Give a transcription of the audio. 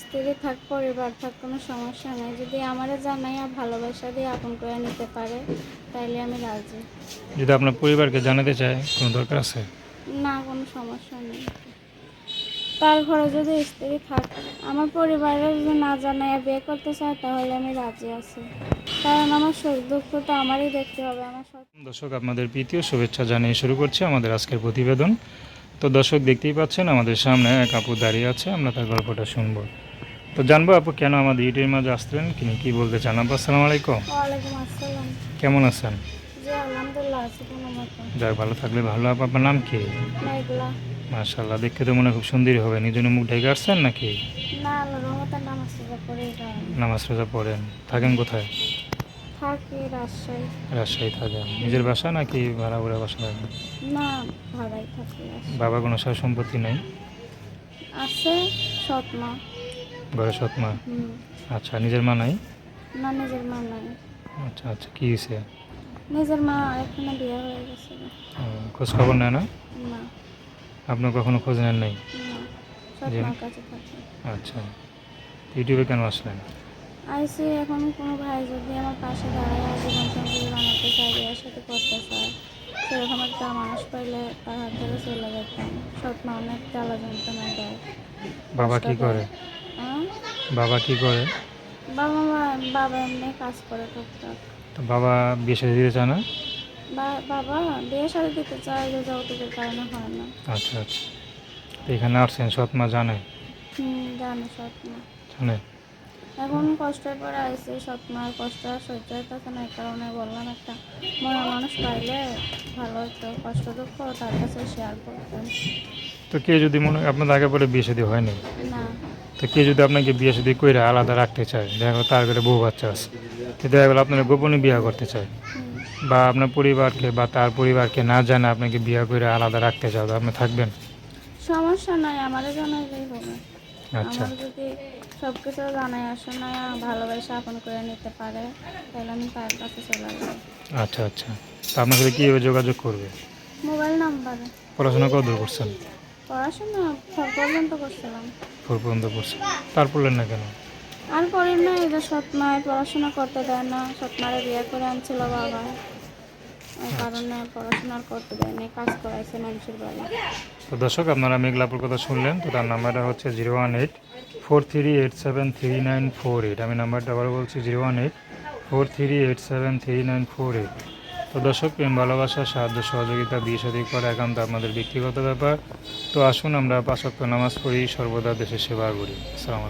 স্ত্রী থাক পরিবার থাক কোনো সমস্যা নেই। যদি আমারে জানাইয়া ভালোবাসা দিয়ে আপন করে নিতে পারে তাইলে আমি রাজি। যদি আপনার পরিবারকে জানাতে চায় কোনো দরকার আছে? না কোনো সমস্যা নেই। তার ঘরে যদি স্ত্রী থাক আমার পরিবারের যদি না জানাইয়া বিয়ে করতে চায় তাহলে আমি রাজি আছি। কারণ আমার সুখ দুঃখ তো আমারই দেখতে হবে আমার দর্শক আপনাদের প্রীতীয় শুভেচ্ছা জানিয়ে শুরু করছি আমাদের আজকের প্রতিবেদন। তো দর্শক দেখতেই পাচ্ছেন আমাদের সামনে এক আপু দাঁড়িয়ে আছে আমরা তার গল্পটা শুনব। তো জানব আপু কেন আমাদের ইউটিউবের মাঝে আসলেন? তিনি কি বলতে চান? আপু আসসালামু আলাইকুম। কেমন আছেন? যাক ভালো থাকলে ভালো। আপু আপনার নাম কি? মাশাল্লাহ দেখতে তো মনে খুব সুন্দরই হবে নিজের মুখ ঢেকে আসছেন নাকি? নামাজ রোজা পড়েন। থাকেন কোথায়? থাকি রাজশাহী। রাজশাহী থাকেন নিজের বাসা নাকি ভাড়া করে বাসা না ভাড়াই থাকি বাবা কোনো সয় সম্পত্তি নেই? আছে সৎ মা। ঘরে সৎ মা? আচ্ছা নিজের মা নাই? না নিজের মা নাই। আচ্ছা আচ্ছা কী হয়েছে নিজের মা এখানে বিয়ে হয়ে গেছে। খোঁজ খবর নেয় না? না। আপনার কখনো খোঁজ নেন নাই? থাকে। আচ্ছা। ইউটিউবে কেন আসলেন? আইসি এখন কোনো ভাই যদি আমার পাশে দাঁড়ায় আর জীবন সঙ্গী বানাতে চায় বিয়ের সাথে করতে চায় সেরকম একটা মানুষ পাইলে তার হাত ধরে চলে যেতাম। সৎ মা অনেক জ্বালা যন্ত্রণা দেয়। বাবা কি করে? হ্যাঁ? বাবা কি করে? বাবা মা বাবা এমনি কাজ করে টুকটাক। তো বাবা বিয়ে সাথে দিতে চায় না? বাবা বিয়ে শাড়ি দিতে চায় যে যৌতুকের কারণে হয় না। আচ্ছা আচ্ছা। এখানে আসছেন সৎ মা জানে? হুম জানি সৎ মা জানে? এখন কষ্টের পরে আইসি সৎ মার কষ্ট আর সহ্য হইতেছে না এই কারণে বললাম একটা মনে মানুষ পাইলে ভালো হতো কষ্ট দুঃখ তার কাছে শেয়ার করতাম। তো কে যদি মনে আপনার আগে বলে বিয়ে শাদী হয়নি? না। তো কে যদি আপনাকে বিয়ে শাদী করে আলাদা রাখতে চায় দেখা গেলো তার ঘরে বউ বাচ্চা আছে তো দেখা গেলো আপনারা গোপনে বিয়ে করতে চায়। বা আপনার পরিবারকে বা তার পরিবারকে না জানে আপনাকে বিয়ে করে আলাদা রাখতে চাও আপনি থাকবেন? সমস্যা নাই আমারও জানাইলেই হবে। আচ্ছা। যদি সব কিছু জানাই না ভালোবাসা আপন করে নিতে পারে তাহলে আমি তার কাছে চলে আচ্ছা আচ্ছা। তো আপনার সাথে কীভাবে যোগাযোগ করবে? মোবাইল নাম্বারে। পড়াশোনা কত দূর করছেন? পড়াশোনা ফোর পর্যন্ত করছিলাম। ফোর পর্যন্ত করছেন। তার পড়লেন না কেন? আর করি না যে সৎ মায়ের পড়াশোনা করতে দেয় না সৎ মায়ের বিয়ে করে আনছিল বাবা। ওই কারণে পড়াশোনা করতে দেয় না কাজ করাইছে মানুষের বেলা তো দর্শক আপনারা মেঘলাপুর কথা শুনলেন তো তার নাম্বারটা হচ্ছে zero one eight four three eight seven three nine four eight. আমি নাম্বারটা আবার বলছি zero one eight four three eight seven three nine four eight. তো দর্শক প্রেম ভালোবাসা সাহায্য সহযোগিতা বিয়ে সাদী করা একান্ত আপনাদের ব্যক্তিগত ব্যাপার। তো আসুন আমরা পাঁচক্য নামাজ পড়ি সর্বদা দেশের সেবা করি। আসসালামু